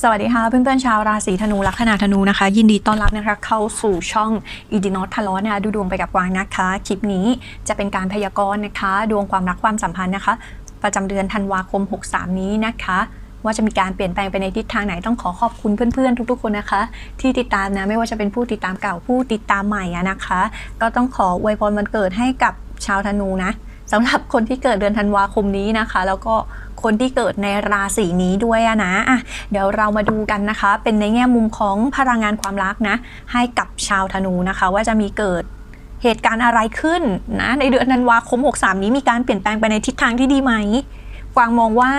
สวัสดีค่ะเพื่อนๆชาวราศีธนูลัคนาธนูนะคะ ยินดีต้อนรับนะคะเข้าสู่ช่องอีดินอตทะเลาะนะคะดูดวงไปกับวางนะคะ คลิปนี้จะเป็นการพยากรณ์นะคะ ดวงความรักความสัมพันธ์นะคะ ประจำเดือนธันวาคม 63 นี้นะคะว่าจะมีการเปลี่ยนแปลงไปในทิศทางไหนต้องขอขอบคุณเพื่อนๆ ทุกๆคนนะคะ ที่ติดตามนะไม่ว่าจะเป็นผู้ติดตามเก่าผู้ติดตามใหม่นะคะ ก็ต้องขออวยพรวันเกิดให้กับชาวธนูนะ สำหรับคนที่เกิดเดือนธันวาคมนี้นะคะ แล้วก็คนที่เกิดในราศีนี้ด้วยนะอะเดี๋ยวเรามาดูกันนะคะ เป็นในแง่มุมของพลังงานความรักนะ ให้กับชาวธนูนะคะ ว่าจะมีเกิดเหตุการณ์อะไรขึ้นนะ ในเดือนธันวาคม 63 นี้มีการเปลี่ยนแปลงไปในทิศทางที่ดีไหมกวางมองว่า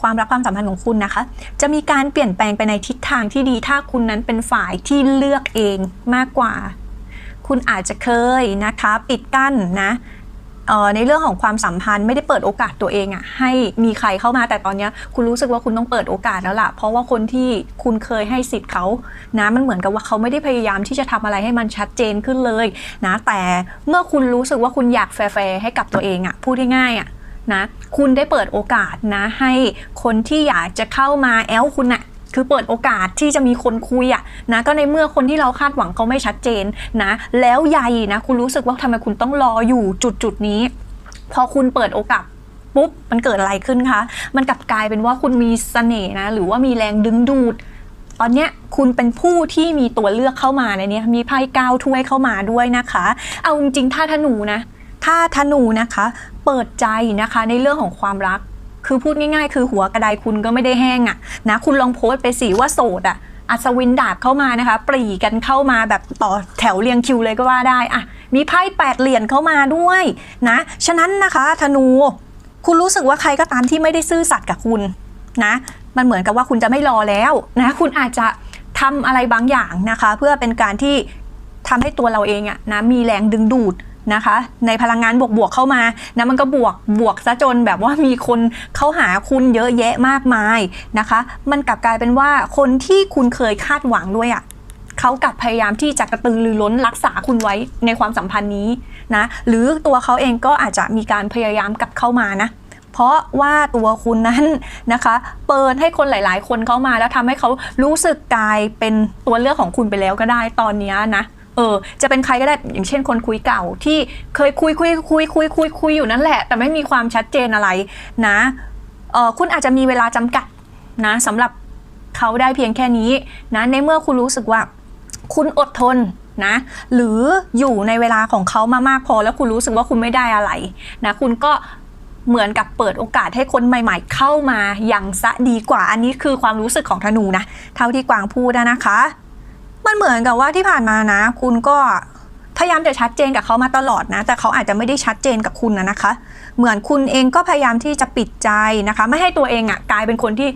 ความรักความสัมพันธ์ของคุณนะคะ จะมีการเปลี่ยนแปลงไปในทิศทางที่ดี ถ้าคุณนั้นเป็นฝ่ายที่เลือกเองมากกว่า คุณอาจจะเคยนะคะ ปิดกั้นนะ ในเรื่องของความสัมพันธ์ไม่ได้เปิดโอกาสตัวเองอะ่ะให้มีใครเข้ามาแต่ตอนนี้คุณรู้สึกว่าคุณต้องเปิดโอกาสแล้วล่ะ เพราะว่าคนที่คุณเคยให้สิทธิ์เขานะมันเหมือนกับว่าเขาไม่ได้พยายามที่จะทำอะไรให้มันชัดเจนขึ้นเลยนะแต่เมื่อคุณรู้สึกว่าคุณอยากแฟร์ให้กับตัวเองอะ่ะพูดง่ายๆอะนะคุณได้เปิดโอกาสนะให้คนที่อยากจะเข้ามาแอลคุณนะ่ะ คือเปิดโอกาสที่จะมีคนคุยอะนะก็ในเมื่อคนที่เราคาดหวังเขาไม่ชัดเจนนะแล้วใยนะคุณรู้สึกว่าทำไมคุณต้องรออยู่จุดจุดนี้ พอคุณเปิดโอกาสปุ๊บมันเกิดอะไรขึ้นคะ มันกลับกลายเป็นว่าคุณมีเสน่ห์นะ หรือว่ามีแรงดึงดูด ตอนเนี้ยคุณเป็นผู้ที่มีตัวเลือกเข้ามาในนี้มีไพ่ก้าวถ้วยเข้ามาด้วยนะคะ เอาจริงๆถ้าธนูนะ ถ้าธนูนะคะ เปิดใจนะคะในเรื่องของความรัก คือพูดง่ายๆ คือหัวกระไดคุณก็ไม่ได้แห้งอะนะคุณลองโพสต์ไปสิว่าโสดอะอัศวินดาบเข้ามานะคะ ปรีกันเข้ามาแบบต่อแถวเรียงคิวเลยก็ว่าได้อะมีไพ่แปดเหรียญเข้ามาด้วยนะ ฉะนั้นนะคะธนู คุณรู้สึกว่าใครก็ตามที่ไม่ได้ซื่อสัตย์กับคุณนะ มันเหมือนกับว่าคุณจะไม่รอแล้วนะ คุณอาจจะทำอะไรบางอย่างนะคะ เพื่อเป็นการที่ทำให้ตัวเราเองอะนะมีแรงดึงดูด นะคะ ในพลังงานบวกๆเข้ามานะมันก็บวกบวกซะจนแบบว่ามีคนเข้าหาคุณเยอะแยะมากมายนะคะ มันกลับกลายเป็นว่าคนที่คุณเคยคาดหวังด้วยอะเขากลับพยายามที่จะกระตือรือร้นรักษาคุณไว้ในความสัมพันธ์นี้นะหรือตัวเขาเองก็อาจจะมีการพยายามกลับเข้ามานะเพราะว่าตัวคุณนั้นนะคะ เปิดให้คนหลาย ๆ คนเข้ามาแล้วทำให้เขารู้สึกกลายเป็นตัวเลือกของคุณไปแล้วก็ได้ตอนนี้นะ เออ จะเป็นใครก็ได้อย่างเช่นคนคุยเก่าที่เคยคุยคุยคุยคุยคุยคุยอยู่นั่นแหละ แต่ไม่มีความชัดเจนอะไรนะเออคุณอาจจะมีเวลาจำกัดนะสำหรับเขาได้เพียงแค่นี้นะในเมื่อคุณรู้สึกว่า คุณอดทนนะหรืออยู่ในเวลาของเขามามากพอแล้วคุณรู้สึกว่าคุณไม่ได้อะไรนะคุณก็เหมือนกับเปิดโอกาสให้คนใหม่ ๆ เข้ามาอย่างซะดีกว่าอันนี้คือความรู้สึกของธนูนะ เท่าที่กวางพูดนะคะ มันเหมือนกับว่าที่ผ่านมานะ คุณก็พยายามจะชัดเจนกับเขามาตลอดนะ แต่เขาอาจจะไม่ได้ชัดเจนกับคุณนะนะคะ เหมือนคุณเองก็พยายามที่จะปิดใจนะคะ ไม่ให้ตัวเองอะ่ะกลายเป็นคนที่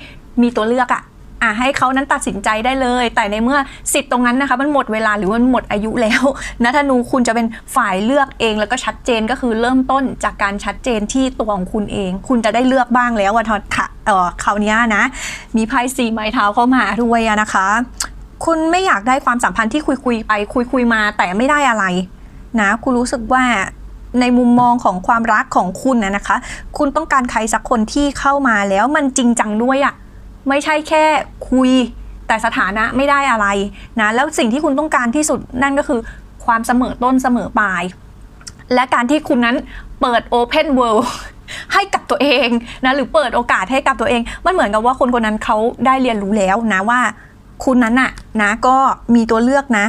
มีตัวเลือกอะ่ะอะให้เขานั้นตัดสินใจได้เลย แต่ในเมื่อสิทธิ์ตรงนั้นนะคะ มันหมดเวลาหรือมันหมดอายุแล้วนะธนูคุณจะเป็นฝ่ายเลือกเองแล้วก็ชัดเจนก็คือเริ่มต้นจากการชัดเจนที่ตัวของคุณเอง คุณจะได้เลือกบ้างแล้ววันทอดค่ะเออคราวนี้นะ มีไพ่สีไม้เท้าเข้ามาด้วยนะคะ คุณไม่อยากได้ความสัมพันธ์ที่คุยคุยไปคุยคุยมาแต่ไม่ได้อะไร นะคุณรู้สึกว่าในมุมมองของความรักของคุณนะนะคะ คุณต้องการใครสักคนที่เข้ามาแล้วมันจริงจังด้วยอะไม่ใช่แค่คุย แต่สถานะไม่ได้อะไรนะแล้วสิ่งที่คุณต้องการที่สุดนั่นก็คือความเสมอต้นเสมอปลาย และการที่คุณนั้นเปิด Open World ให้กับตัวเองนะหรือเปิดโอกาสให้กับตัวเอง มันเหมือนกับว่าคนคนนั้นเขาได้เรียนรู้แล้วนะว่า คุณนั้นน่ะนะก็มีตัวเลือกนะ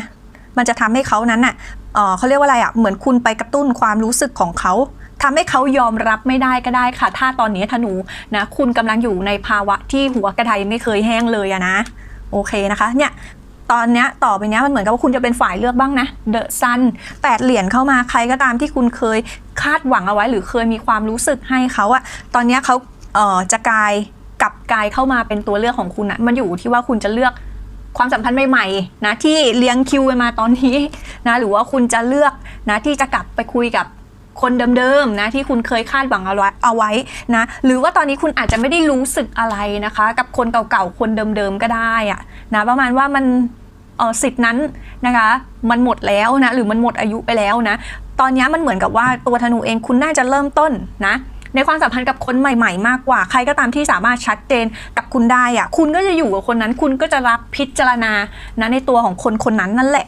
มันจะทำให้เขานั้นน่ะเออเขาเรียกว่าอะไรอะเหมือนคุณไปกระตุ้นความรู้สึกของเขาทำให้เขายอมรับไม่ได้ก็ได้ค่ะ ถ้าตอนนี้ธนูนะ คุณกำลังอยู่ในภาวะที่หัวกระไดไม่เคยแห้งเลยอะนะ โอเคนะคะ เนี่ย ตอนเนี้ยต่อไปเนี้ยมันเหมือนกับว่าคุณจะเป็นฝ่ายเลือกบ้างนะ เดอะซันแปดเหรียญเข้ามาใครก็ตามที่คุณเคยคาดหวังเอาไว้ หรือเคยมีความรู้สึกให้เขาอะตอนเนี้ยเขาเออจะกลายกลับกลายเข้ามาเป็นตัวเลือกของคุณอะมันอยู่ที่ว่าคุณจะเลือก ความสัมพันธ์ใหม่ๆนะที่เลี้ยงคิวไปมาตอนนี้นะหรือว่าคุณจะเลือกนะที่จะกลับไปคุยกับคนเดิมๆนะที่คุณเคยคาดหวังเอาไว้เอาไว้นะหรือว่าตอนนี้คุณอาจจะไม่ได้รู้สึกอะไรนะคะ กับคนเก่าๆคนเดิมๆก็ได้อะนะประมาณว่ามันเออสิทธินั้นนะคะ มันหมดแล้วนะหรือมันหมดอายุไปแล้วนะ ตอนนี้มันเหมือนกับว่าตัวธนูเองคุณน่าจะเริ่มต้นนะ ในความสัมพันธ์กับคนใหม่ ๆ มากกว่า ใครก็ตามที่สามารถชัดเจนกับคุณได้อะคุณก็จะอยู่กับคนนั้น คุณก็จะรับพิจารณานะในตัวของคนคนนั้นนั่นแหละ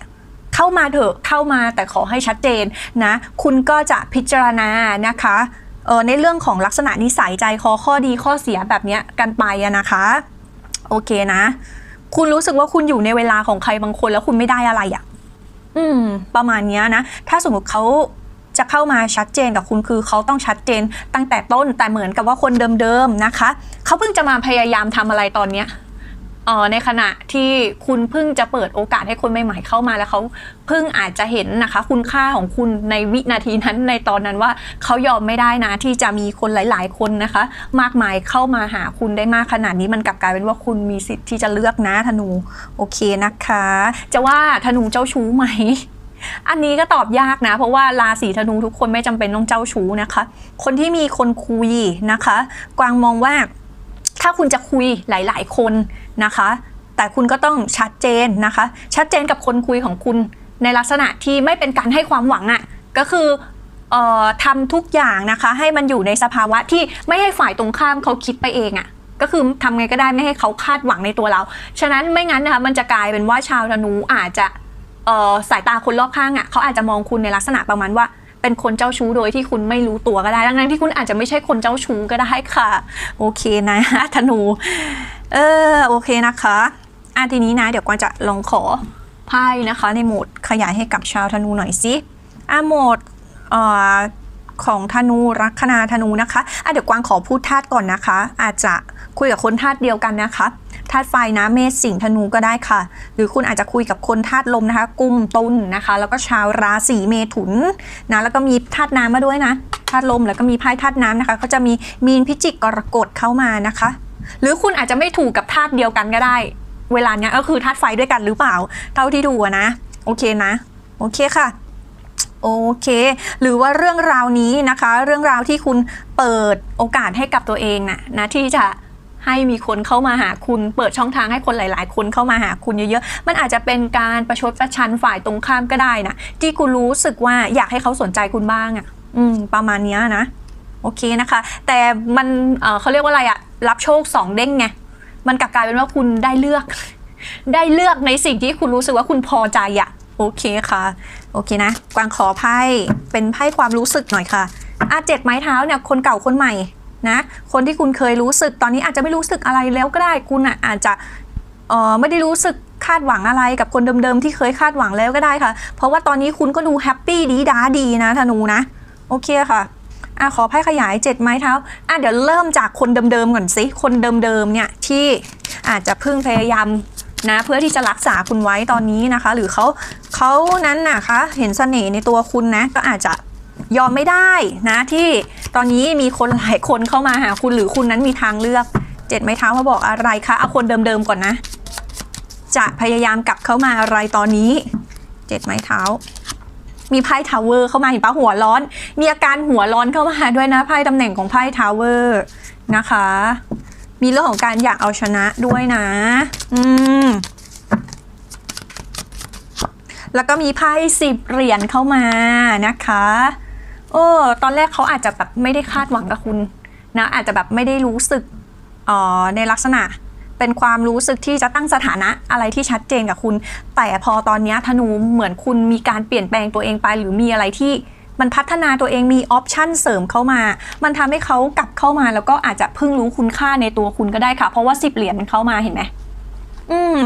เข้ามาเถอะเข้ามาแต่ขอให้ชัดเจนนะ คุณก็จะพิจารณานะคะเออในเรื่องของลักษณะนิสัยใจคอข้อดีข้อเสียแบบเนี้ยกันไปนะคะ โอเคนะ คุณรู้สึกว่าคุณอยู่ในเวลาของใครบางคนแล้วคุณไม่ได้อะไรอะอืม ประมาณเนี้ยนะ ถ้าสมมติเขา จะเข้ามาชัดเจนกับคุณคือเขาต้องชัดเจนตั้งแต่ต้นแต่เหมือนกับว่าคนเดิมๆนะคะเขาเพิ่งจะมาพยายามทำอะไรตอนเนี้ยเออในขณะที่คุณเพิ่งจะเปิดโอกาสให้คนใหม่ๆเข้ามาแล้วเขาเพิ่งอาจจะเห็นนะคะ คุณค่าของคุณในวินาทีนั้นในตอนนั้นว่าเขายอมไม่ได้นะที่จะมีคนหลาย ๆ คนนะคะ มากมายเข้ามาหาคุณได้มากขนาดนี้มันกลับกลายเป็นว่าคุณมีสิทธิ์ที่จะเลือกนะธนูโอเคนะคะ จะว่าธนูเจ้าชู้ไหม อันนี้ก็ตอบยากนะ เพราะว่าราศีธนูทุกคนไม่จำเป็นต้องเจ้าชู้นะคะ คนที่มีคนคุยนะคะ กวางมองว่าถ้าคุณจะคุยหลาย ๆ คนนะคะ แต่คุณก็ต้องชัดเจนนะคะ ชัดเจนกับคนคุยของคุณในลักษณะที่ไม่เป็นการให้ความหวังอะ่ะก็คือทำทุกอย่างนะคะ ให้มันอยู่ในสภาวะที่ไม่ให้ฝ่ายตรงข้ามเขาคิดไปเองอะ่ะก็คือทำไงก็ได้ไม่ให้เขาคาดหวังในตัวเรา ฉะนั้นไม่งั้นนะคะมันจะกลายเป็นว่าชาวธนูอาจจะ สายตาคนรอบข้างอะเขาอาจจะมองคุณในลักษณะประมาณว่าเป็นคนเจ้าชู้โดยที่คุณไม่รู้ตัวก็ได้ ดังนั้นที่คุณอาจจะไม่ใช่คนเจ้าชู้ก็ได้ค่ะ โอเคนะธนู เออโอเคนะคะอะทีนี้นะเดี๋ยวกวนจะลองขอไพ่นะคะ ในโหมดขยายให้กับชาวธนูหน่อยสิอะโหมดเอ่อ ของธนูลัคนาธนูนะคะอะเดี๋ยวกวางขอพูดธาตุก่อนนะคะ อาจจะคุยกับคนธาตุเดียวกันนะคะธาตุไฟนะเมษสิงธนูก็ได้ค่ะ หรือคุณอาจจะคุยกับคนธาตุลมนะคะ กุมตุลนะคะ แล้วก็ชาวราศีเมถุนนะแล้วก็มีธาตุน้ำมาด้วยนะธาตุลมแล้วก็มีไพ่ธาตุน้ำนะคะก็จะมีมีนพิจิกกรกฎเข้ามานะคะ หรือคุณอาจจะไม่ถูกกับธาตุเดียวกันก็ได้ เวลาเนี้ยก็คือธาตุไฟด้วยกันหรือเปล่า เท่าที่ดูนะ โอเคนะ โอเคค่ะ โอเค หรือว่าเรื่องราวนี้นะคะ เรื่องราวที่คุณเปิดโอกาสให้กับตัวเองนะนะที่จะให้มีคนเข้ามาหาคุณ เปิดช่องทางให้คนหลาย ๆ คนเข้ามาหาคุณเยอะๆ มันอาจจะเป็นการประชดประชันฝ่ายตรงข้ามก็ได้นะที่คุณรู้สึกว่าอยากให้เขาสนใจคุณบ้างอะ่ะ อืม ประมาณนี้นะ โอเคนะคะ แต่มันเเขาเรียกว่าอะไรอะรับโชคสองเด้งไง มันกลับกลายเป็นว่าคุณได้เลือก ได้เลือกในสิ่งที่คุณรู้สึกว่าคุณพอใจอะ โอเคค่ะ โอเคนะ กวางขอไพ่เป็นไพ่ความรู้สึกหน่อยค่ะอาเจ็ดไม้เท้าเนี่ยคนเก่าคนใหม่นะคนที่คุณเคยรู้สึกตอนนี้อาจจะไม่รู้สึกอะไรแล้วก็ได้คุณอะอาจจะเออไม่ได้รู้สึกคาดหวังอะไรกับคนเดิมๆที่เคยคาดหวังแล้วก็ได้ค่ะ เพราะว่าตอนนี้คุณก็ดูแฮปปี้ดีด้าดีนะธนูนะโอเคค่ะอะขอไพ่ขยายเจ็ดไม้เท้าอะเดี๋ยวเริ่มจากคนเดิมๆก่อนสิคนเดิมๆเนี่ยที่อาจจะเพิ่งพยายาม นะเพื่อที่จะรักษาคุณไว้ตอนนี้นะคะ หรือเขาเขานั้นนะคะเห็นเสน่ห์ในตัวคุณนะ ก็อาจจะยอมไม่ได้นะที่ตอนนี้มีคนหลายคนเข้ามาหาคุณหรือคุณนั้นมีทางเลือกเจ็ดไม้เท้ามาบอกอะไรคะเอาคนเดิมๆก่อนนะ จะพยายามกลับเข้ามาอะไรตอนนี้เจ็ดไม้เท้า มีไพ่ทาวเวอร์เข้ามาเห็นปะหัวร้อน มีอาการหัวร้อนเข้ามาด้วยนะไพ่ตำแหน่งของไพ่ทาวเวอร์นะคะ มีเรื่องของการอยากเอาชนะด้วยนะ อืม แล้วก็มีไพ่สิบเหรียญเข้ามานะคะ โอ้ ตอนแรกเขาอาจจะแบบไม่ได้คาดหวังกับคุณนะ อาจจะแบบไม่ได้รู้สึกอ่อในลักษณะเป็นความรู้สึกที่จะตั้งสถานะอะไรที่ชัดเจนกับคุณ แต่พอตอนนี้ธนูเหมือนคุณมีการเปลี่ยนแปลงตัวเองไป หรือมีอะไรที่ มันพัฒนาตัวเองมีออปชันเสริมเข้ามา มันทำให้เขากลับเข้ามาแล้วก็อาจจะเพิ่งรู้คุณค่าในตัวคุณก็ได้ค่ะ เพราะว่าสิบเหรียญมันเข้ามาเห็นไหมอืม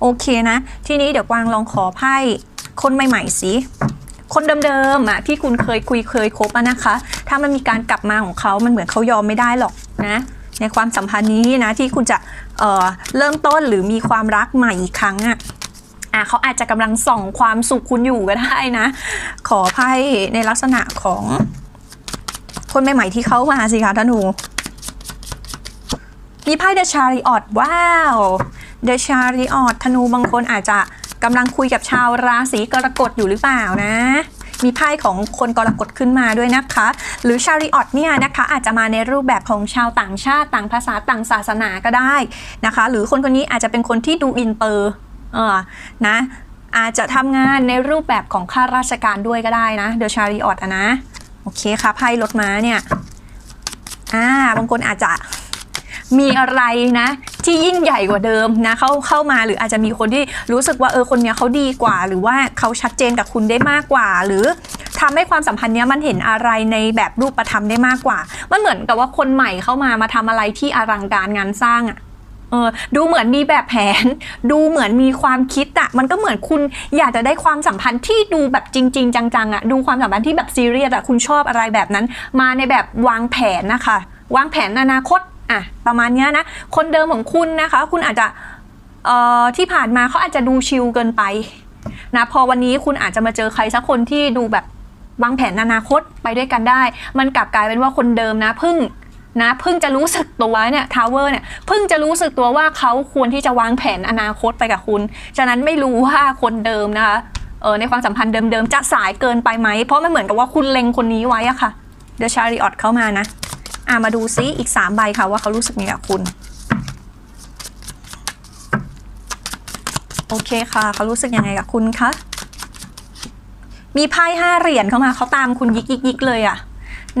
โอเคนะ ทีนี้เดี๋ยวกวางลองขอไพ่คนใหม่ๆสิคนเดิมๆอะที่คุณเคยคุยเคยคบอะนะคะ ถ้ามันมีการกลับมาของเขา มันเหมือนเขายอมไม่ได้หรอกนะ ในความสัมพันธ์นี้นะที่คุณจะเเริ่มต้นหรือมีความรักใหม่อีกครั้งอะ อะเขาอาจจะกำลังส่องความสุขคุณอยู่ก็ได้นะ ขอไพ่ในลักษณะของ คนใหม่ๆที่เข้ามาสิคะท่านูมีไพ่ The Chariot ว้าว The Chariot ธนูบางคนอาจจะกำลังคุยกับชาวราศีกรกฎอยู่หรือเปล่านะ มีไพ่ของคนกรกฎขึ้นมาด้วยนะคะ หรือชาริออตเนี่ยนะคะอาจจะมาในรูปแบบของชาวต่างชาติต่างภาษาต่างศาสนาก็ได้นะคะ หรือคนคนนี้อาจจะเป็นคนที่ดูอินเตอร์ เออนะอาจจะทำงานในรูปแบบของข้าราชการด้วยก็ได้นะเดอะชาริออตนะ โอเคค่ะไพ่รถม้าเนี่ยอ่าบางคนอาจจะมีอะไรนะ ที่ยิ่งใหญ่กว่าเดิมนะเข้าเข้ามาหรืออาจจะมีคนที่รู้สึกว่าเออคนเนี้ยเขาดีกว่า หรือว่าเขาชัดเจนกับคุณได้มากกว่า หรือทำให้ความสัมพันธ์เนี้ยมันเห็นอะไรในแบบรูปธรรมได้มากกว่า มันเหมือนกับว่าคนใหม่เข้ามามาทำอะไรที่อลังการงานสร้างอะ ออดูเหมือนมีแบบแผน ดูเหมือนมีความคิดอะมันก็เหมือนคุณอยากจะได้ความสัมพันธ์ที่ดูแบบจริง ๆ จังๆอะดูความสัมพันธ์ที่แบบซีเรียสอะคุณชอบอะไรแบบนั้น มาในแบบวางแผนนะคะ วางแผนอนาคตอะประมาณนี้นะคนเดิมของคุณนะคะ คุณอาจจะเอ่อที่ผ่านมาเขาอาจจะดูชิลเกินไปนะพอวันนี้คุณอาจจะมาเจอใครสักคนที่ดูแบบวางแผนอนาคตไปด้วยกันได้ มันกลับกลายเป็นว่าคนเดิมนะเพิ่ง นะเพิ่งจะรู้สึกตัวเนี่ยทาวเวอร์เนี่ยเพิ่งจะรู้สึกตัวว่าเขาควรที่จะวางแผนอนาคตไปกับคุณ ฉะนั้นไม่รู้ว่าคนเดิมนะคะเออในความสัมพันธ์เดิมๆจะสายเกินไปไหม เพราะมันเหมือนกับว่าคุณเล็งคนนี้ไว้อะค่ะเดอะชาริออตเข้ามานะอะมาดูซิอีก 3 ใบค่ะว่าเขารู้สึกยังไงกับคุณ โอเคค่ะ เขารู้สึกยังไงกับคุณคะมีไพ่ห้าเหรียญเข้ามาเขาตามคุณยิกยิกยิกเลยอะ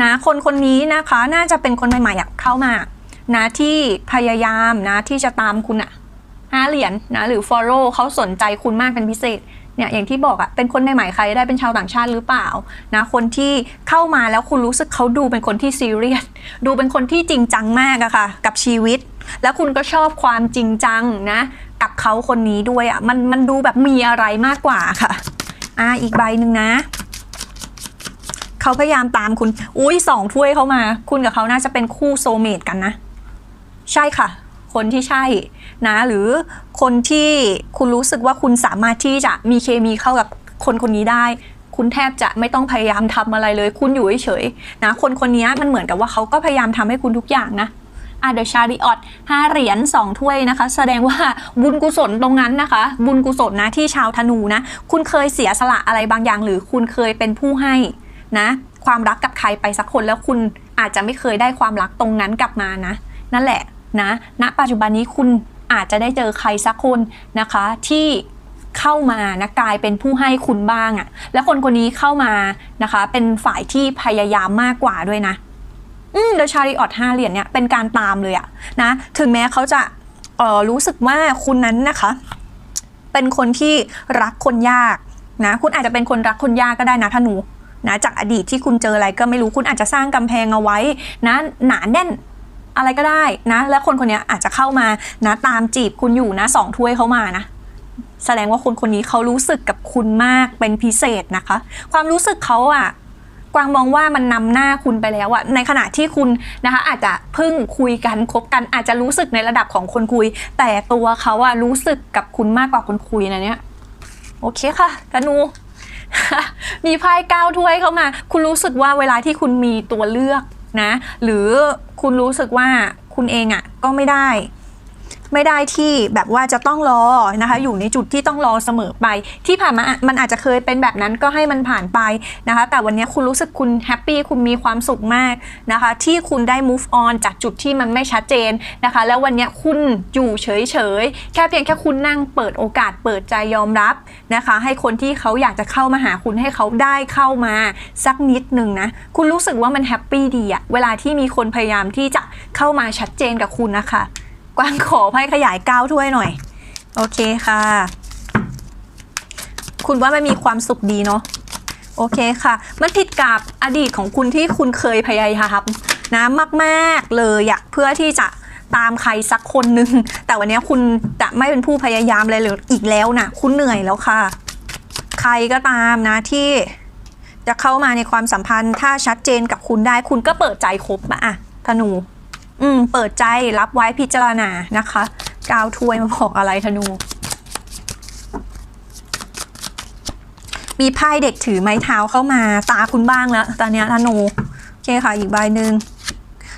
นะคนคนนี้นะคะน่าจะเป็นคนใหม่ๆอะเข้ามานะที่พยายามนะที่จะตามคุณอะห้าเหรียญนะหรือ follow เขาสนใจคุณมากเป็นพิเศษเนี่ยอย่างที่บอกอะเป็นคนใหม่ๆใครได้เป็นชาวต่างชาติหรือเปล่านะคนที่เข้ามาแล้วคุณรู้สึกเขาดูเป็นคนที่ซีเรียสดูเป็นคนที่จริงจังมากอะค่ะ กับชีวิต แล้วคุณก็ชอบความจริงจังนะ กับเขาคนนี้ด้วยอะมันมันดูแบบมีอะไรมากกว่าค่ะอะอีกใบหนึ่งนะ เขาพยายามตามคุณ อุ้ยสองถ้วยเข้ามา คุณกับเขาน่าจะเป็นคู่โซเมตกันนะ ใช่ค่ะ คนที่ใช่นะ หรือคนที่คุณรู้สึกว่าคุณสามารถที่จะมีเคมีเข้ากับคนคนนี้ได้ คุณแทบจะไม่ต้องพยายามทำอะไรเลย คุณอยู่เฉยๆนะ คนคนนี้มันเหมือนกับว่าเขาก็พยายามทำให้คุณทุกอย่างนะอะเดอะชาริออตห้าเหรียญสองถ้วยนะคะ แสดงว่าบุญกุศลตรงนั้นนะคะ บุญกุศลนะที่ชาวธนูนะ คุณเคยเสียสละอะไรบางอย่าง หรือคุณเคยเป็นผู้ให้ นะความรักกับใครไปสักคนแล้วคุณอาจจะไม่เคยได้ความรักตรงนั้นกลับมานะ นั่นแหละนะณปัจจุบันนี้คุณอาจจะได้เจอใครสักคนนะคะ ที่เข้ามานะกลายเป็นผู้ให้คุณบ้างอะ่ะ แล้วคนคนนี้เข้ามานะคะ เป็นฝ่ายที่พยายามมากกว่าด้วยนะอืมเดอะชาริออตห้าเหรียญเนี่ยเป็นการตามเลยอะนะถึงแม้เขาจะเออรู้สึกว่าคุณนั้นนะคะ เป็นคนที่รักคนยากนะ คุณอาจจะเป็นคนรักคนยากก็ได้นะธนู นะจากอดีตที่คุณเจออะไรก็ไม่รู้คุณอาจจะสร้างกำแพงเอาไว้นะหนาแน่นอะไรก็ได้นะ แล้วคนคนนี้อาจจะเข้ามานะตามจีบคุณอยู่นะสองถ้วยเขามานะ แสดงว่าคนคนนี้เขารู้สึกกับคุณมากเป็นพิเศษนะคะ ความรู้สึกเขาอะกวางมองว่ามันนำหน้าคุณไปแล้วอะในขณะที่คุณนะคะ อาจจะเพิ่งคุยกันคบกันอาจจะรู้สึกในระดับของคนคุย แต่ตัวเขาอะรู้สึกกับคุณมากกว่าคนคุยนะเนี่ยโอเคค่ะธนู มีไพ่เก้าถ้วยเข้ามา คุณรู้สึกว่าเวลาที่คุณมีตัวเลือกนะ หรือคุณรู้สึกว่าคุณเองอะ่ะก็ไม่ได้ ไม่ได้ที่แบบว่าจะต้องรอนะคะ อยู่ในจุดที่ต้องรอเสมอไป ที่ผ่านมามันอาจจะเคยเป็นแบบนั้นก็ให้มันผ่านไปนะคะ แต่วันนี้คุณรู้สึกคุณแฮปปี้คุณมีความสุขมากนะคะ ที่คุณได้ move on จากจุดที่มันไม่ชัดเจนนะคะ แล้ววันนี้คุณอยู่เฉยๆ แค่เพียงแค่คุณนั่งเปิดโอกาสเปิดใจยอมรับนะคะ ให้คนที่เขาอยากจะเข้ามาหาคุณให้เขาได้เข้ามาสักนิดหนึ่งนะ คุณรู้สึกว่ามันแฮปปี้ดีอะเวลาที่มีคนพยายามที่จะเข้ามาชัดเจนกับคุณนะคะ กวางขอไพ่ขยายก้าวถ้วยหน่อย โอเคค่ะ คุณว่ามันมีความสุขดีเนาะโอเคค่ะ มันผิดกับอดีตของคุณที่คุณเคยพยายามนะมากๆเลยอะเพื่อที่จะตามใครสักคนหนึ่งแต่วันนี้คุณจะไม่เป็นผู้พยายามเลยหรืออีกแล้วนะคุณเหนื่อยแล้วค่ะ ใครก็ตามนะที่จะเข้ามาในความสัมพันธ์ถ้าชัดเจนกับคุณได้ คุณก็เปิดใจคบมาอะธนู อืม เปิดใจรับไว้พิจารณานะคะ กาวถ้วยมาบอกอะไรธนู มีไพ่เด็กถือไม้เท้าเข้ามา ตาคุณบ้างแล้ว ตอนนี้ธนูโอเคค่ะ อีกใบหนึ่ง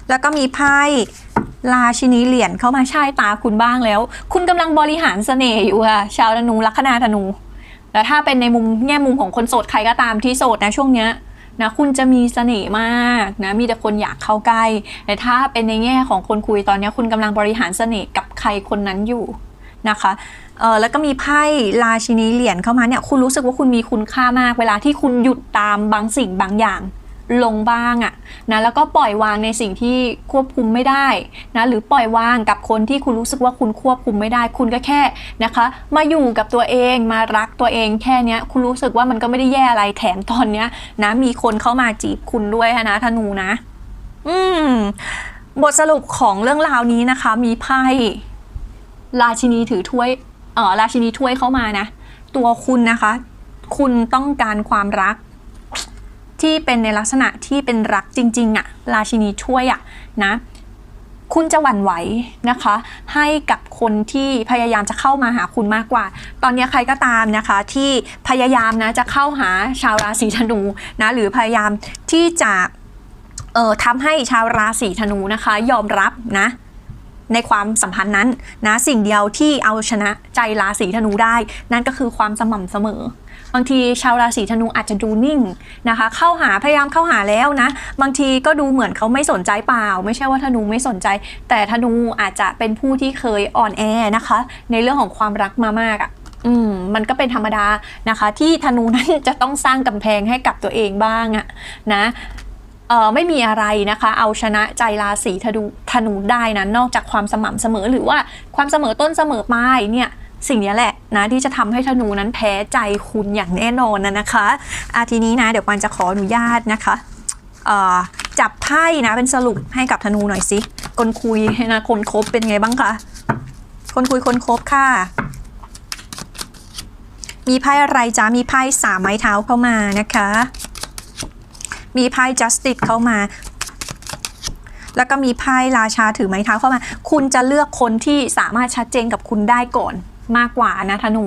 แล้วก็มีไพ่ราชินีเหรียญเข้ามาใช่ตาคุณบ้างแล้ว คุณกำลังบริหารเสน่ห์อยู่ค่ะ ชาวธนูลัคนาธนู แล้วถ้าเป็นในมุมแง่มุมของคนโสดใครก็ตามที่โสดนะช่วงเนี้ย นะคุณจะมีเสน่ห์มากนะมีแต่คนอยากเข้าใกล้ แต่ถ้าเป็นในแง่ของคนคุยตอนนี้คุณกำลังบริหารเสน่ห์กับใครคนนั้นอยู่นะคะเออแล้วก็มีไพ่ราชินีเหรียญเข้ามาเนี่ยคุณรู้สึกว่าคุณมีคุณค่ามาก เวลาที่คุณหยุดตามบางสิ่งบางอย่าง ลงบ้างอะนะแล้วก็ปล่อยวางในสิ่งที่ควบคุมไม่ได้นะหรือปล่อยวางกับคนที่คุณรู้สึกว่าคุณควบคุมไม่ได้ คุณก็แค่นะคะ มาอยู่กับตัวเองมารักตัวเองแค่นี้คุณรู้สึกว่ามันก็ไม่ได้แย่อะไรแถมตอนเนี้ยนะมีคนเข้ามาจีบคุณด้วยนะธนูนะ อืมบทสรุปของเรื่องราวนี้นะคะ มีไพ่ราชินีถือถ้วยเออราชินีถ้วยเข้ามานะ ตัวคุณนะคะ คุณต้องการความรัก ที่เป็นในลักษณะที่เป็นรักจริงๆอะราชินีถ้วยอะนะคุณจะหวั่นไหวนะคะ ให้กับคนที่พยายามจะเข้ามาหาคุณมากกว่า ตอนนี้ใครก็ตามนะคะที่พยายามนะจะเข้าหาชาวราศีธนูนะหรือพยายามที่จะเอ่อทำให้ชาวราศีธนูนะคะ ยอมรับนะในความสัมพันธ์นั้นนะสิ่งเดียวที่เอาชนะใจราศีธนูได้ นั่นก็คือความสม่ำเสมอ บางทีชาวราศีธนูอาจจะดูนิ่งนะคะ เข้าหาพยายามเข้าหาแล้วนะ บางทีก็ดูเหมือนเขาไม่สนใจเปล่า ไม่ใช่ว่าธนูไม่สนใจ แต่ธนูอาจจะเป็นผู้ที่เคยอ่อนแอนะคะ ในเรื่องของความรักมามากอะ่ะอืมมันก็เป็นธรรมดานะคะ ที่ธนูนั้นจะต้องสร้างกำแพงให้กับตัวเองบ้างอะนะเออไม่มีอะไรนะคะ เอาชนะใจราศีธนูธนูได้นะนอกจากความสม่ำเสมอหรือว่าความเสมอต้นเสมอปลายเนี่ย สิ่งนี้แหละนะที่จะทำให้ธนูนั้นแพ้ใจคุณอย่างแน่นอนนะนะคะอาทีนี้นะเดี๋ยวปันจะขออนุญาตนะคะจับไพ่นะเป็นสรุปให้กับธนูหน่อยสิคนคุยนะคนคบเป็นไงบ้างคะคนคุยคนคบค่ะ มีไพ่อะไรจ้ามีไพ่สามไม้เท้าเข้ามานะคะ มีไพ่ justice เข้ามาแล้วก็มีไพ่ราชาถือไม้เท้าเข้ามา คุณจะเลือกคนที่สามารถชัดเจนกับคุณได้ก่อน มากกว่านะธนู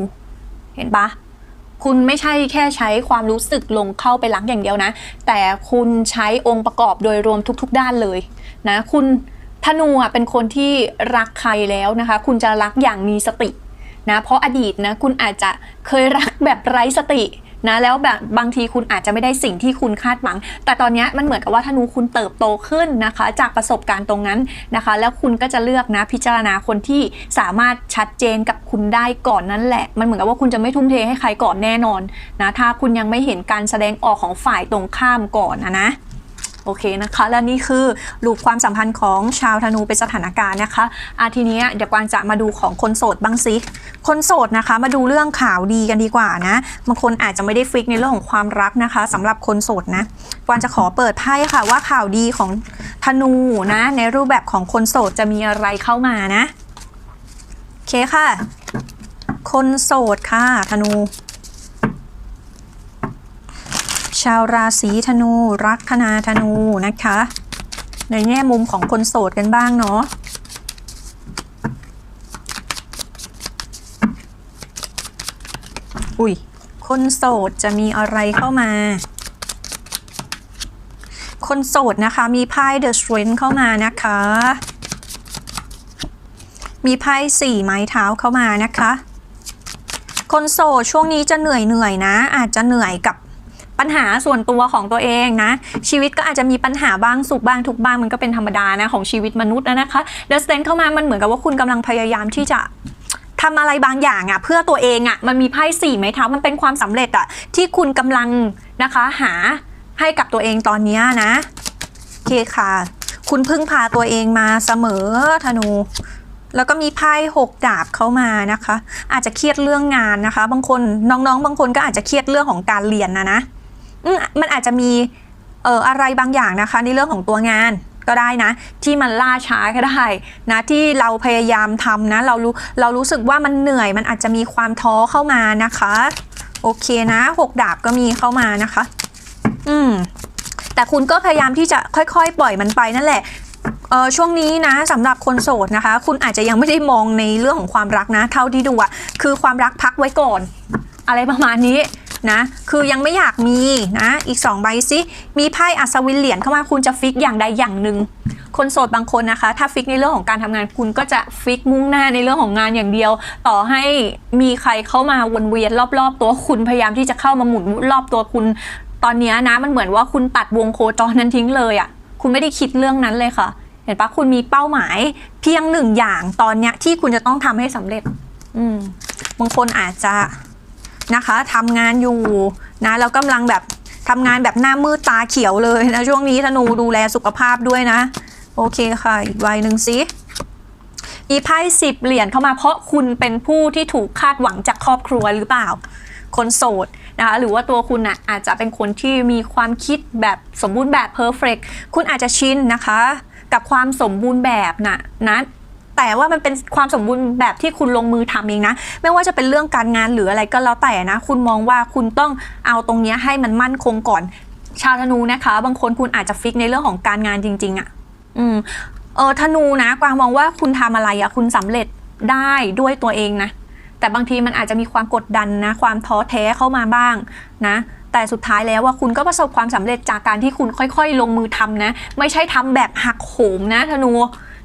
เห็นปะคุณไม่ใช่แค่ใช้ความรู้สึกลงเข้าไปลักอย่างเดียวนะ แต่คุณใช้องค์ประกอบโดยรวมทุก ๆ ด้านเลยนะ คุณธนูอะเป็นคนที่รักใครแล้วนะคะ คุณจะรักอย่างมีสตินะ เพราะอดีตนะคุณอาจจะเคยรักแบบไร้สติ นะแล้วแบบบางทีคุณอาจจะไม่ได้สิ่งที่คุณคาดหวัง แต่ตอนนี้มันเหมือนกับว่าธนูคุณเติบโตขึ้นนะคะ จากประสบการณ์ตรงนั้นนะคะ แล้วคุณก็จะเลือกนะพิจารณาคนที่สามารถชัดเจนกับคุณได้ก่อนนั่นแหละ มันเหมือนกับว่าคุณจะไม่ทุ่มเทให้ใครก่อนแน่นอนนะถ้าคุณยังไม่เห็นการแสดงออกของฝ่ายตรงข้ามก่อนนะนะ โอเคนะคะ และนี่คือรูปความสัมพันธ์ของชาวธนูเป็นสถานการณ์นะคะอาทีนี้เดี๋ยวกวางจะมาดูของคนโสดบ้างสิคนโสดนะคะ มาดูเรื่องข่าวดีกันดีกว่านะบางคนอาจจะไม่ได้ฟิกในเรื่องของความรักนะคะสำหรับคนโสดนะกวางจะขอเปิดไพ่ค่ะว่าข่าวดีของธนูนะในรูปแบบของคนโสดจะมีอะไรเข้ามานะโอเคค่ะ คนโสดค่ะธนู ชาวราศีธนูรักคนาธนูนะคะ ในแง่มุมของคนโสดกันบ้างเนาะอุ้ยคนโสดจะมีอะไรเข้ามา คนโสดนะคะ มีไพ่ The Strength เข้ามานะคะ มีไพ่สี่ไม้เท้าเข้ามานะคะ คนโสดช่วงนี้จะเหนื่อยเหนื่อยนะ อาจจะเหนื่อยกับ ปัญหาส่วนตัวของตัวเองนะ ชีวิตก็อาจจะมีปัญหาบ้างสุขบ้างทุกข์บ้างมันก็เป็นธรรมดานะของชีวิตมนุษย์นะนะคะเดสเตนเข้ามามันเหมือนกับว่าคุณกำลังพยายามที่จะทำอะไรบางอย่างอะ่ะเพื่อตัวเองอะ่ะมันมีไพ่สี่ไม้เท้ามันเป็นความสำเร็จอะ่ะที่คุณกำลังนะคะหาให้กับตัวเองตอนนี้นะโอเคค่ะ คุณพึ่งพาตัวเองมาเสมอธนูแล้วก็มีไพ่หกดาบเข้ามานะคะ อาจจะเครียดเรื่องงานนะคะ บางคนน้องๆ บางคนก็อาจจะเครียดเรื่องของการเรียนนะนะ มันอาจจะมีเอ่ออะไรบางอย่างนะคะ ในเรื่องของตัวงานก็ได้นะ ที่มันล่าช้าก็ได้นะที่เราพยายามทำนะเรารู้เรารู้สึกว่ามันเหนื่อยมันอาจจะมีความท้อเข้ามานะคะ โอเคนะหกดาบก็มีเข้ามานะคะ อืมแต่คุณก็พยายามที่จะค่อยๆ ปล่อยมันไปนั่นแหละเออช่วงนี้นะสำหรับคนโสดนะคะ คุณอาจจะยังไม่ได้มองในเรื่องของความรักนะ เท่าที่ดูอะคือความรักพักไว้ก่อน อะไรประมาณนี้ นะคือยังไม่อยากมีนะอีก 2 ใบซิมีไพ่อัศวินเหรียญเข้ามาคุณจะฟิกอย่างใดอย่างหนึ่งคนโสดบางคนนะคะ ถ้าฟิกในเรื่องของการทำงานคุณก็จะฟิกมุ่งหน้าในเรื่องของงานอย่างเดียว ต่อให้มีใครเข้ามาวนเวียนรอบๆ ตัวคุณพยายามที่จะเข้ามาหมุนรอบตัวคุณ ตอนนี้นะมันเหมือนว่าคุณตัดวงโคจรนั้นทิ้งเลยอะ่ะคุณไม่ได้คิดเรื่องนั้นเลยค่ะ เห็นปะคุณมีเป้าหมายเพียงหนึ่งอย่างตอนเนี้ยที่คุณจะต้องทำให้สำเร็จ อืมบางคนอาจจะ นะคะทำงานอยู่นะแล้วกำลังแบบทำงานแบบหน้ามืดตาเขียวเลยนะช่วงนี้ธนูดูแลสุขภาพด้วยนะ โอเคค่ะ อีกใบหนึ่งสิมีไพ่สิบเหรียญเข้ามาเพราะคุณเป็นผู้ที่ถูกคาดหวังจากครอบครัวหรือเปล่า คนโสดนะคะหรือว่าตัวคุณน่ะอาจจะเป็นคนที่มีความคิดแบบสมบูรณ์แบบ perfect คุณอาจจะชินนะคะ กับความสมบูรณ์แบบน่ะนะ แต่ว่ามันเป็นความสมบูรณ์แบบที่คุณลงมือทำเองนะ ไม่ว่าจะเป็นเรื่องการงานหรืออะไรก็แล้วแต่นะ คุณมองว่าคุณต้องเอาตรงนี้ให้มันมั่นคงก่อน ชาวธนูนะคะ บางคนคุณอาจจะฟิกในเรื่องของการงานจริง ๆอะ่ะ อืม เออธนูนะกวางมองว่าคุณทำอะไรอะ่ะ คุณสำเร็จได้ด้วยตัวเองนะ แต่บางทีมันอาจจะมีความกดดันนะ ความท้อแท้เข้ามาบ้างนะแต่สุดท้ายแล้วว่าคุณก็ประสบความสำเร็จจากการที่คุณค่อย ๆ ลงมือทำนะ ไม่ใช่ทำแบบหักโหมนะธนู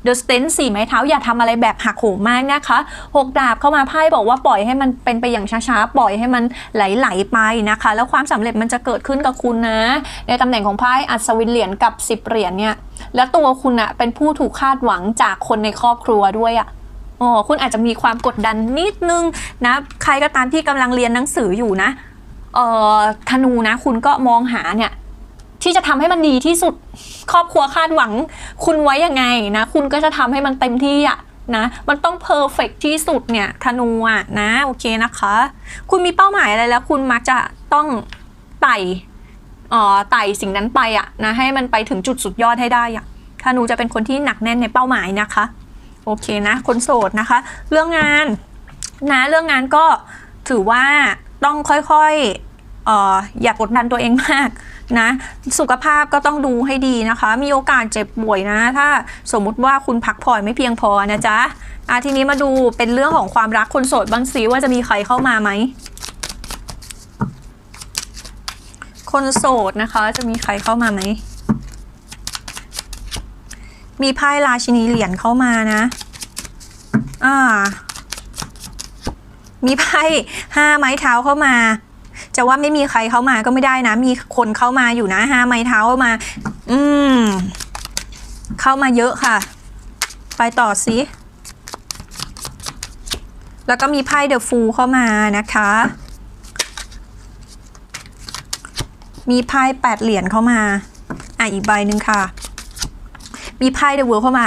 เดอะสเตนสี่ไม้เท้าอย่าทำอะไรแบบหักโหมมากนะคะหกดาบเข้ามาไพ่บอกว่าปล่อยให้มันเป็นไปอย่างช้าๆ ปล่อยให้มันไหลๆไปนะคะ แล้วความสำเร็จมันจะเกิดขึ้นกับคุณนะ ในตำแหน่งของไพ่อัศวินเหรียญกับ10เหรียญเนี่ยแล้วตัวคุณอะเป็นผู้ถูกคาดหวังจากคนในครอบครัวด้วยอะอ๋อคุณอาจจะมีความกดดันนิดนึงนะ ใครก็ตามที่กำลังเรียนหนังสืออยู่นะเอ่อธนูนะ คุณก็มองหาเนี่ย ที่จะทำให้มันดีที่สุดครอบครัวคาดหวัง คุณไว้ยังไงนะ คุณก็จะทำให้มันเต็มที่อะนะมันต้องเพอร์เฟกที่สุดเนี่ยธนูอะนะโอเคนะคะ คุณมีเป้าหมายอะไรแล้ว คุณมักจะต้องไต่เออไต่สิ่งนั้นไปอะนะให้มันไปถึงจุดสุดยอดให้ได้อะธนูจะเป็นคนที่หนักแน่นในเป้าหมายนะคะโอเคนะคนโสดนะคะ เรื่องงานนะเรื่องงานก็ถือว่าต้องค่อยๆ อย่ากดดันตัวเองมากนะ สุขภาพก็ต้องดูให้ดีนะคะ มีโอกาสเจ็บป่วยนะ ถ้าสมมุติว่าคุณพักผ่อนไม่เพียงพอนะจ๊ะอาทีนี้มาดูเป็นเรื่องของความรักคนโสดบ้างสิว่าจะมีใครเข้ามาไหมคนโสดนะคะ จะมีใครเข้ามาไหม มีไพ่ราชินีเหรียญเข้ามานะ อ่า มีไพ่ห้าไม้เท้าเข้ามา จะว่าไม่มีใครเข้ามาก็ไม่ได้นะ มีคนเข้ามาอยู่นะห้าไม้เท้ามา อืม เข้ามาเยอะค่ะ ไปต่อสิแล้วก็มีไพ่เดอะฟูเข้ามานะคะ มีไพ่แปดเหรียญเข้ามา อะอีกใบหนึ่งค่ะ มีไพ่เดอะเวิร์เข้ามา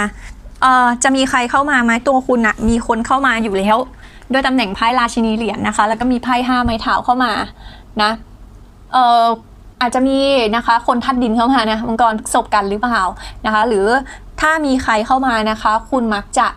เอ่อ จะมีใครเข้ามาไหมตัวคุณอะมีคนเข้ามาอยู่แล้ว ด้วยตำแหน่งไพ่ราชินีเหรียญนะคะ แล้วก็มีไพ่ห้าไม้เท้าเข้ามา นะเอ่ออาจจะมีนะคะคนทัดดินเข้ามานะมังกรศพกันหรือเปล่านะคะ หรือถ้ามีใครเข้ามานะคะ คุณมักจะ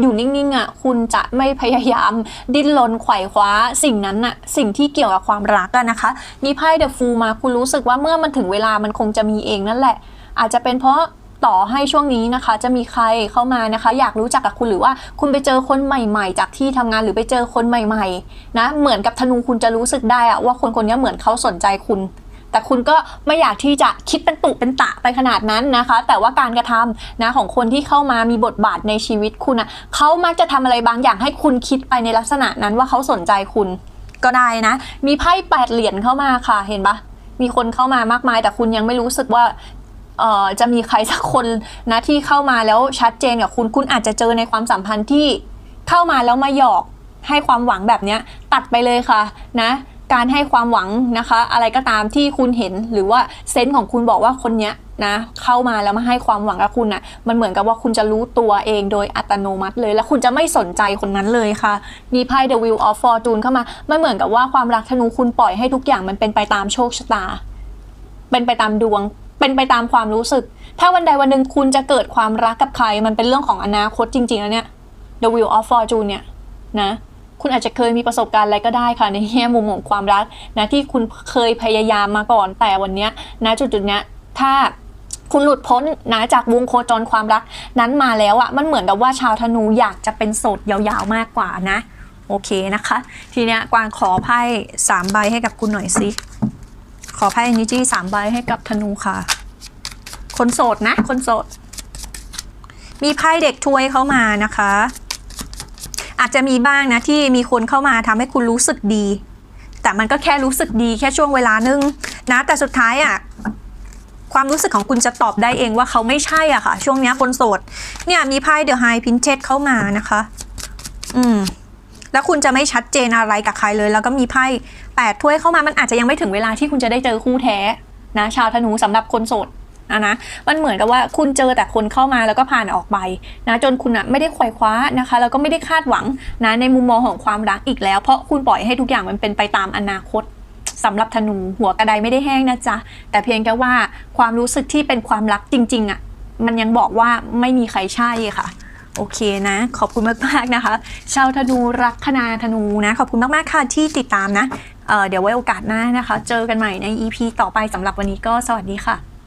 อยู่นิ่งๆอะคุณจะไม่พยายามดิ้นรนไขว่คว้าสิ่งนั้นอะสิ่งที่เกี่ยวกับความรักอะนะคะ มีไพ่เดอะฟูมาคุณรู้สึกว่าเมื่อมันถึงเวลามันคงจะมีเองนั่นแหละ อาจจะเป็นเพราะ ต่อให้ช่วงนี้นะคะจะมีใครเข้ามานะคะ อยากรู้จักกับคุณหรือว่าคุณไปเจอคนใหม่ ๆ จากที่ทำงานหรือไปเจอคนใหม่ๆนะเหมือนกับธนูคุณจะรู้สึกได้อะว่าคนคนนี้เหมือนเขาสนใจคุณ แต่คุณก็ไม่อยากที่จะคิดเป็นตุเป็นตะไปขนาดนั้นนะคะ แต่ว่าการกระทำนะของคนที่เข้ามามีบทบาทในชีวิตคุณอะเขามักจะทำอะไรบางอย่างให้คุณคิดไปในลักษณะนั้นว่าเขาสนใจคุณก็ได้นะ มีไพ่แปดเหรียญเข้ามาค่ะเห็นปะมีคนเข้ามามากมาย แต่คุณยังไม่รู้สึกว่า เอ่อจะมีใครสักคนนะที่เข้ามาแล้วชัดเจนกับคุณคุณอาจจะเจอในความสัมพันธ์ที่เข้ามาแล้วมาหยอกให้ความหวังแบบเนี้ยตัดไปเลยค่ะนะการให้ความหวังนะคะ อะไรก็ตามที่คุณเห็นหรือว่าเซนส์ของคุณบอกว่าคนเนี้ยนะเข้ามาแล้วมาให้ความหวังกับคุณนะ่ะมันเหมือนกับว่าคุณจะรู้ตัวเองโดยอัตโนมัติเลย แล้วคุณจะไม่สนใจคนนั้นเลยค่ะ มีไพ่ The Wheel of Fortune เข้ามามันเหมือนกับว่าความรักธนูคุณปล่อยให้ทุกอย่างมันเป็นไปตามโชคชะตา เป็นไปตามดวง เป็นไปตามความรู้สึก ถ้าวันใดวันหนึ่งคุณจะเกิดความรักกับใคร มันเป็นเรื่องของอนาคตจริงๆแล้วเนี่ย The Wheel of Fortune เนี่ยนะคุณอาจจะเคยมีประสบการณ์อะไรก็ได้ค่ะ ในแง่มุมของความรักนะที่คุณเคยพยายามมาก่อนแต่วันนี้นะจุดๆเนี้ยถ้าคุณหลุดพ้นนะจากวงโคจรความรักนั้นมาแล้วอะมันเหมือนกับว่าชาวธนูอยากจะเป็นโสดยาวๆมากกว่านะ โอเคนะคะ ทีเนี้ยกวางขอไพ่สามใบให้กับคุณหน่อยสิ ขอไพ่ energy สามใบให้กับธนูค่ะ คนโสดนะ คนโสด มีไพ่เด็กถ้วยเข้ามานะคะ อาจจะมีบ้างนะที่มีคนเข้ามาทำให้คุณรู้สึกดี แต่มันก็แค่รู้สึกดีแค่ช่วงเวลานึงนะ แต่สุดท้ายอะ่ะความรู้สึกของคุณจะตอบได้เองว่าเขาไม่ใช่อะค่ะ ช่วงนี้คนโสด เนี่ยมีไพ่เดอะไฮพินเชตเข้ามานะคะ อืม แล้วคุณจะไม่ชัดเจนอะไรกับใครเลย แล้วก็มีไพ่แปดถ้วยเข้ามามันอาจจะยังไม่ถึงเวลาที่คุณจะได้เจอคู่แท้นะชาวธนูสำหรับคนโสดอะนะมันเหมือนกับว่าคุณเจอแต่คนเข้ามาแล้วก็ผ่านออกไปนะจนคุณอะไม่ได้ไขว่คว้านะคะแล้วก็ไม่ได้คาดหวังนะในมุมมองของความรักอีกแล้ว เพราะคุณปล่อยให้ทุกอย่างมันเป็นไปตามอนาคตสำหรับธนูหัวกระไดไม่ได้แห้งนะจ๊ะแต่เพียงแค่ว่าความรู้สึกที่เป็นความรักจริงๆอะมันยังบอกว่าไม่มีใครใช่ค่ะ โอเคนะ ขอบคุณมากๆนะคะ ชาวธนูรักคณาธนูนะ ขอบคุณมากๆค่ะที่ติดตามนะเเดี๋ยวไว้โอกาสหน้านะคะ เจอกันใหม่ใน EP ต่อไปสำหรับวันนี้ก็สวัสดีค่ะ